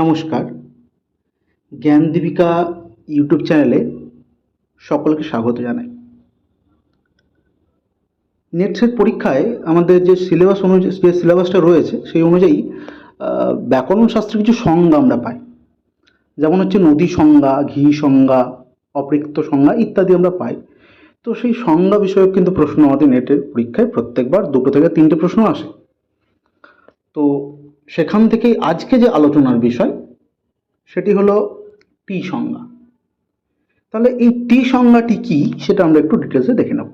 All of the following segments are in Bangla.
নমস্কার। জ্ঞান দীপিকা ইউটিউব চ্যানেলে সকলকে স্বাগত জানাই। নেট সেট পরীক্ষায় আমাদের যে সিলেবাস অনুযায়ী যে সিলেবাসটা রয়েছে, সেই অনুযায়ী ব্যাকরণ শাস্ত্রের কিছু সংজ্ঞা আমরা পাই। যেমন হচ্ছে নদী সংজ্ঞা, ঘি সংজ্ঞা, অপৃক্ত সংজ্ঞা ইত্যাদি আমরা পাই। তো সেই সংজ্ঞা বিষয়ক কিন্তু প্রশ্ন আমাদের নেটের পরীক্ষায় প্রত্যেকবার দুটো থেকে তিনটে প্রশ্ন আসে। তো সেখান থেকেই আজকে যে আলোচনার বিষয়, সেটি হলো টি সংজ্ঞা। তাহলে এই টি সংজ্ঞাটি কি সেটা আমরা একটু ডিটেলসে দেখে নেব।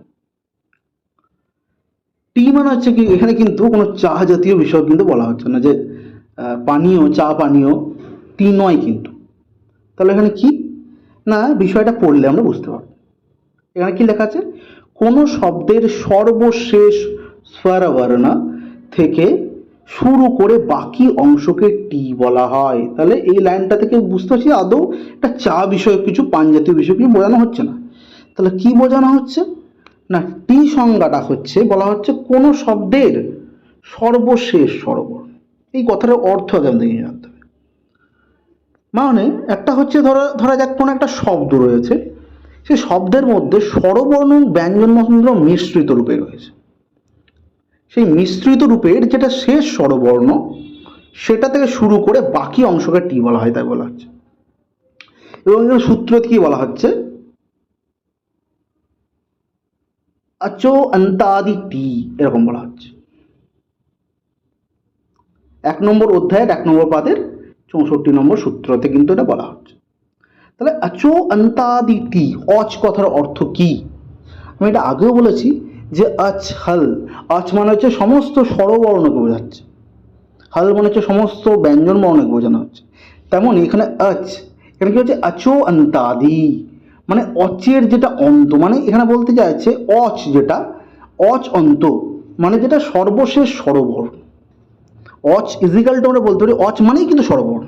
টি মানে হচ্ছে কি, এখানে কিন্তু কোনো চা জাতীয় বিষয় কিন্তু বলা হচ্ছে না যে পানীয়, চা পানীয় টি নয় কিন্তু। তাহলে এখানে কি? না, বিষয়টা পড়লে আমরা বুঝতে পারব। এখানে কি লেখা আছে? কোনো শব্দের সর্বশেষ স্বরবর্ণ থেকে শুরু করে বাকি অংশকে টি বলা হয়। তাহলে এই লাইনটা থেকে বুঝতে পারছি আদৌ একটা চা বিষয়ক কিছু পান জাতীয় বিষয় কিছু বোঝানো হচ্ছে না। তাহলে কি বোঝানো হচ্ছে? না, টি সংজ্ঞাটা হচ্ছে, বলা হচ্ছে কোনো শব্দের সর্বশেষ স্বরবর্ণ এই কথাটার অর্থ আগে আমাদের জানতে হবে। মানে একটা হচ্ছে ধরা ধরা যাক কোনো একটা শব্দ রয়েছে সেই শব্দের মধ্যে স্বরবর্ণ এবং ব্যঞ্জন মিশ্রিত রূপে রয়েছে। সেই মিশ্রিত রূপের যেটা শেষ স্বরবর্ণ, সেটা থেকে শুরু করে বাকি অংশকে টি বলা হয়, তাই বলা হচ্ছে। এবং সূত্র কি বলা হচ্ছে? আচো অন্তাদি টি, এরকম বলা হচ্ছে। এক নম্বর অধ্যায়ের এক নম্বর পাদের চৌষট্টি নম্বর সূত্রতে কিন্তু এটা বলা হচ্ছে। তাহলে আচো অন্তাদি টি, অচ কথার অর্থ কি? আমি এটা আগেও বলেছি যে আচ হল। আচ মানে হচ্ছে সমস্ত স্বরবর্ণকে বোঝাচ্ছে। হাল মানে হচ্ছে সমস্ত ব্যঞ্জন বর্ণকে বোঝানো হচ্ছে। তেমন এখানে আচ এখানে কি হচ্ছে? আচো অন্তাদি। মানে অচের যেটা অন্ত মানে এখানে বলতে চাইছে অচ যেটা, অচ অন্ত মানে যেটা সর্বশেষ স্বরবর্ণ অচ ইজিক্যালটা আমরা বলতে পারি, অচ মানেই কিন্তু স্বরবর্ণ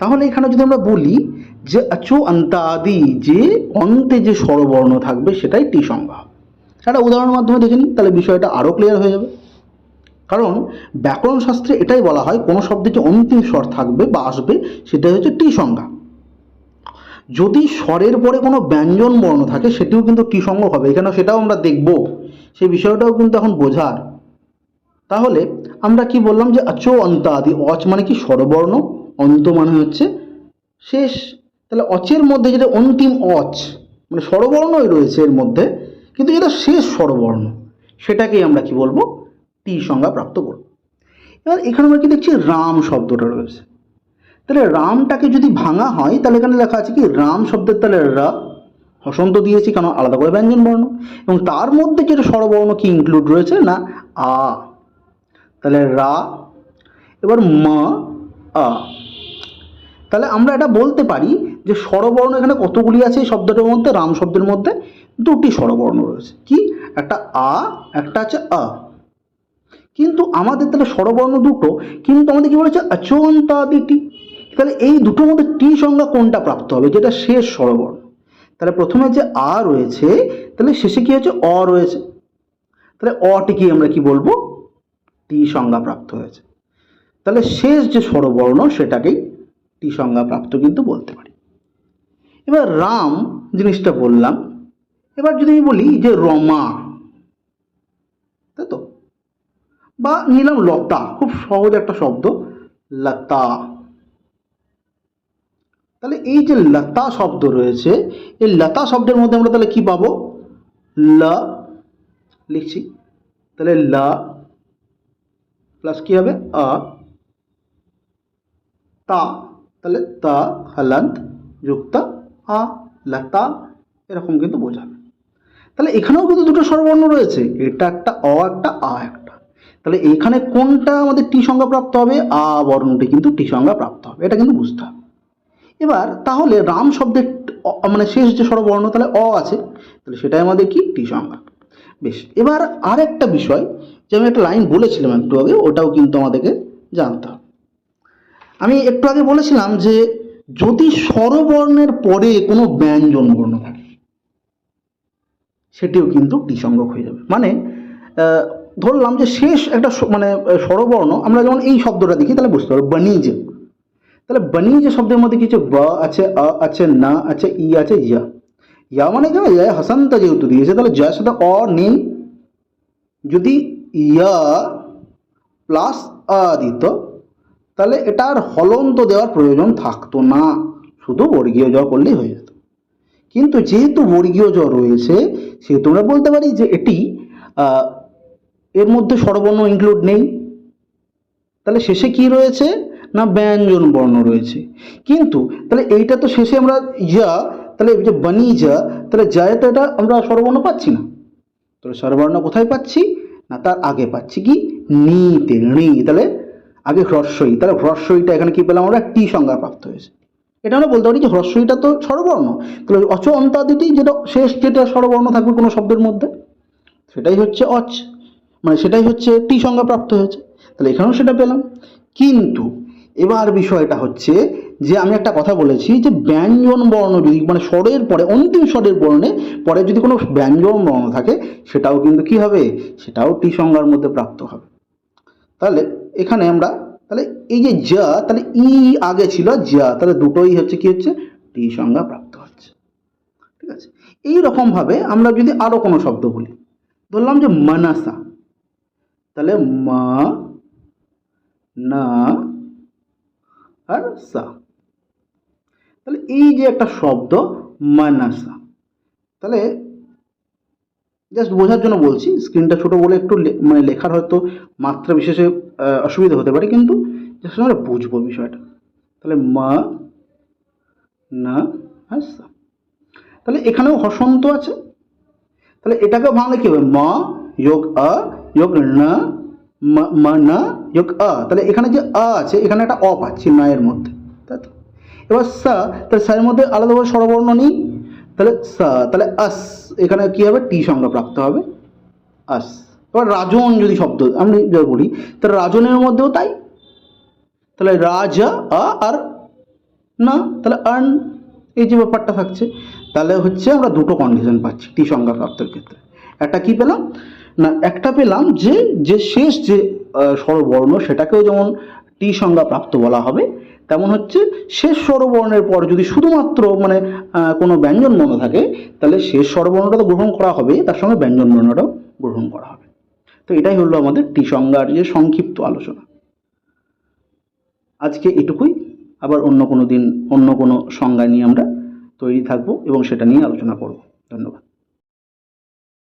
তাহলে এখানে যদি আমরা বলি যে আচো অন্তাদি, যে অন্তে যে স্বরবর্ণ থাকবে সেটাই টি সংজ্ঞা একটা উদাহরণের মাধ্যমে দেখে নিই তাহলে বিষয়টা আরও ক্লিয়ার হয়ে যাবে। কারণ ব্যাকরণ শাস্ত্রে এটাই বলা হয়, কোনো শব্দের যে অন্তিম স্বর থাকবে বা আসবে, সেটাই হচ্ছে টি সংজ্ঞা। যদি স্বরের পরে কোনো ব্যঞ্জন বর্ণ থাকে, সেটিও কিন্তু টি সংজ্ঞা হবে। এখানে সেটাও আমরা দেখব। সেই বিষয়টাও কিন্তু এখন বোঝার। তাহলে আমরা কি বললাম যে আচো অন্ত আদি অচ মানে কি স্বরবর্ণ, অন্ত মানে হচ্ছে শেষ। তাহলে অচের মধ্যে যেটা অন্তিম অচ মানে স্বরবর্ণই রয়েছে এর মধ্যে কিন্তু যেটা শেষ স্বরবর্ণ। সেটাকেই আমরা কি বলব? টি সংজ্ঞা প্রাপ্ত করব। এবার এখানে আমরা কি দেখছি? রাম শব্দটা রয়েছে। তাহলে রামটাকে যদি ভাঙা হয়, তাহলে এখানে লেখা আছে কি? রাম শব্দের তাহলে রা, হসন্ত দিয়েছি কেন? আলাদা করে ব্যঞ্জন বর্ণ। এবং তার মধ্যে যেটা স্বরবর্ণ কি ইনক্লুড রয়েছে না? আ। তাহলে রা, এবার মা, আ। তাহলে আমরা এটা বলতে পারি যে স্বরবর্ণ এখানে কতগুলি আছে এই শব্দটার মধ্যে, রাম শব্দের মধ্যে? দুটি স্বরবর্ণ রয়েছে। কি? একটা আ, একটা আছে আ। কিন্তু আমাদের তাহলে স্বরবর্ণ দুটো, কিন্তু আমাদের কি বলেছে? অচন্তাদিটি তাহলে এই দুটোর মধ্যে টি সংজ্ঞা কোনটা প্রাপ্ত হবে? যেটা শেষ স্বরবর্ণ। তাহলে প্রথমে যে আ রয়েছে, তাহলে শেষে কি হচ্ছে অ রয়েছে। তাহলে অটিকে আমরা কি বলব? টি সংজ্ঞা প্রাপ্ত হয়েছে। তাহলে শেষ যে স্বরবর্ণ, সেটাকেই টি সংজ্ঞা প্রাপ্ত কিন্তু বলতে পারি। এবার রাম জিনিসটা বললাম। এবার যদি আমি বলি যে রমা, তাই তো? বা নিলাম লতা, খুব সহজ একটা শব্দ, লতা। তাহলে এই যে লতা শব্দ রয়েছে, এই লতা শব্দের মধ্যে আমরা তাহলে কি পাবো? ল লিখছি। তাহলে ল প্লাস কি হবে? আ। তা। তাহলে তা হলন্ত যুক্তা আ লতা এরকম কিন্তু বোঝাবে। তাহলে এখানেও কিন্তু দুটো স্বরবর্ণ রয়েছে, এটা একটা অ, একটা আ, একটা। তাহলে এখানে কোনটা আমাদের টি সংজ্ঞা প্রাপ্ত হবে? আ বর্ণটি কিন্তু টি সংজ্ঞা প্রাপ্ত হবে, এটা কিন্তু বুঝতে হবে। এবার তাহলে রাম শব্দের মানে শেষ যে স্বরবর্ণ, তাহলে অ আছে, তাহলে সেটাই আমাদের কি? টি সংজ্ঞা। বেশ, এবার আর একটা বিষয় যে আমি একটা লাইন বলেছিলাম একটু আগে, ওটাও কিন্তু আমাদেরকে জানতে হবে। আমি একটু আগে বলেছিলাম যে যদি স্বরবর্ণের পরে কোনো ব্যঞ্জন বর্ণ থাকে, সেটিও কিন্তু দ্বিসংজ্ঞক হয়ে যাবে। মানে ধরলাম যে শেষ একটা মানে স্বরবর্ণ, আমরা যেমন এই শব্দটা দেখি, তাহলে বুঝতে পারব, বাণিজ্য। তাহলে বনি যে শব্দের মধ্যে কিছু ব আছে, আ আছে, না আছে, ই আছে ইয়া ইয়া মানে কি? ইয়া হাসানটা যেহেতু দিয়েছে, তাহলে জয়ের সাথে অ নেই। যদি ইয়া প্লাস আ দিত তাহলে এটার হলন্ত দেওয়ার প্রয়োজন থাকতো না। শুধু বর্গীয় জ করলেই হয়ে যেত। কিন্তু যেহেতু বর্গীয় জ রয়েছে, সেহেতু আমরা বলতে পারি যে এটি এর মধ্যে স্বরবর্ণ ইনক্লুড নেই। তাহলে শেষে কি রয়েছে? না ব্যঞ্জন বর্ণ রয়েছে। কিন্তু তাহলে এইটা তো শেষে আমরা যা, তাহলে যে বানি যা তাহলে যায় তো এটা আমরা স্বরবর্ণ পাচ্ছি না। তাহলে স্বরবর্ণ কোথায় পাচ্ছি? না তার আগে পাচ্ছি কি? নিতে, নি। তাহলে আগে হ্রস্বই। তাহলে হ্রস্বইটা এখানে কি পেলাম আমরা? টি সংজ্ঞা প্রাপ্ত হয়েছে। এটা আমরা বলতে পারি যে হ্রস্বইটা তো স্বরবর্ণ। তাহলে অচ অন্তাদিটি যেটা শেষ যেটা স্বরবর্ণ থাকবে কোনো শব্দের মধ্যে, সেটাই হচ্ছে অচ। মানে সেটাই হচ্ছে টি সংজ্ঞা প্রাপ্ত হয়েছে। তাহলে এখানেও সেটা পেলাম। কিন্তু এবার বিষয়টা হচ্ছে যে আমি একটা কথা বলেছি যে ব্যঞ্জন বর্ণ যদি মানে স্বরের পরে, অন্তিম স্বরের বর্ণে পরে যদি কোনো ব্যঞ্জন বর্ণ থাকে, সেটাও কিন্তু কি হবে? সেটাও টি সংজ্ঞার মধ্যে প্রাপ্ত হবে। তাহলে এখানে আমরা, তাহলে এই যে যা, তাহলে ই আগে ছিল যা, তাহলে দুটোই হচ্ছে কি হচ্ছে? টি সংজ্ঞা প্রাপ্ত হচ্ছে। ঠিক আছে? এই রকমভাবে আমরা যদি আরও কোনো শব্দ বলি, ধরলাম যে মানাসা, তাহলে মা, না, আর সা। তাহলে এই যে একটা শব্দ মানাসা, তাহলে জাস্ট বোঝার জন্য বলছি স্ক্রিনটা ছোট বলে একটু মানে লেখার হয়তো মাত্রা বিশেষে অসুবিধা হতে পারে, কিন্তু জাস্ট আমরা বুঝব বিষয়টা। তাহলে মা, না সা তাহলে এখানেও হসন্ত আছে। তাহলে এটাকে ভাঙলে কী হবে? মা যোগ আ, যোগ না, মা- না, যোগ আ। তাহলে এখানে যে আ আছে, এখানে একটা অ পাচ্ছি, না এর মধ্যে। তাই তো? এবার সা, তাহলে সায়ের মধ্যে আলাদাভাবে স্বরবর্ণ নেই। তাহলে তাহলে আস, এখানে কি হবে? টি সংজ্ঞা প্রাপ্ত হবে। আস। এবার রাজন যদি শব্দ, আমি যদি বলি, তাহলে রাজনের মধ্যেও তাই। তাহলে রাজা, আ, আর না, তাহলে আর্ন এই যে ব্যাপারটা থাকছে। তাহলে হচ্ছে আমরা দুটো কন্ডিশন পাচ্ছি টি সংজ্ঞা প্রাপ্তের ক্ষেত্রে। একটা কি পেলাম? না, একটা পেলাম যে যে শেষ যে স্বরবর্ণ, সেটাকেও যেমন টি সংজ্ঞা প্রাপ্ত বলা হবে তেমন হচ্ছে শেষ স্বরবর্ণের পর যদি শুধুমাত্র মানে কোনো ব্যঞ্জন বর্ণ থাকে, তাহলে শেষ স্বরবর্ণটা তো গ্রহণ করা হবে তার সঙ্গে ব্যঞ্জন বর্ণটাও গ্রহণ করা হবে। তো এটাই হলো আমাদের টি সংজ্ঞার যে সংক্ষিপ্ত আলোচনা। আজকে এটুকুই। আবার অন্য কোনো দিন, অন্য কোনো সংজ্ঞা নিয়ে আমরা তৈরি থাকব এবং সেটা নিয়ে আলোচনা করব। ধন্যবাদ।